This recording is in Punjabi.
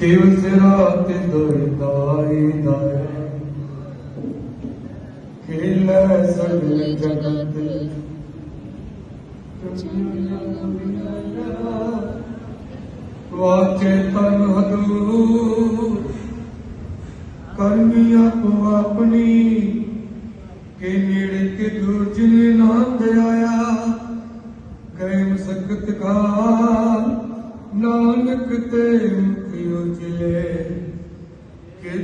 ਦਿਵਸ ਰਾਤ ਦੋਇ ਦਾਈ ਦਾਇ ਖੇਲੇ ਸਗਲ ਜਗਤ ਵਾਚੇ ਤਨ ਹਦੂਰ। ਕਰਮੀ ਆਪੋ ਆਪਣੀ। ਕੇ ਨੇੜੇ ਕੇ ਦੂਰ ਜਿਨੇ ਨਾਮ ਆਇਆ, ਗਏ ਮਸਕਤ ਕਾ ਨਾਨਕ ਤੇ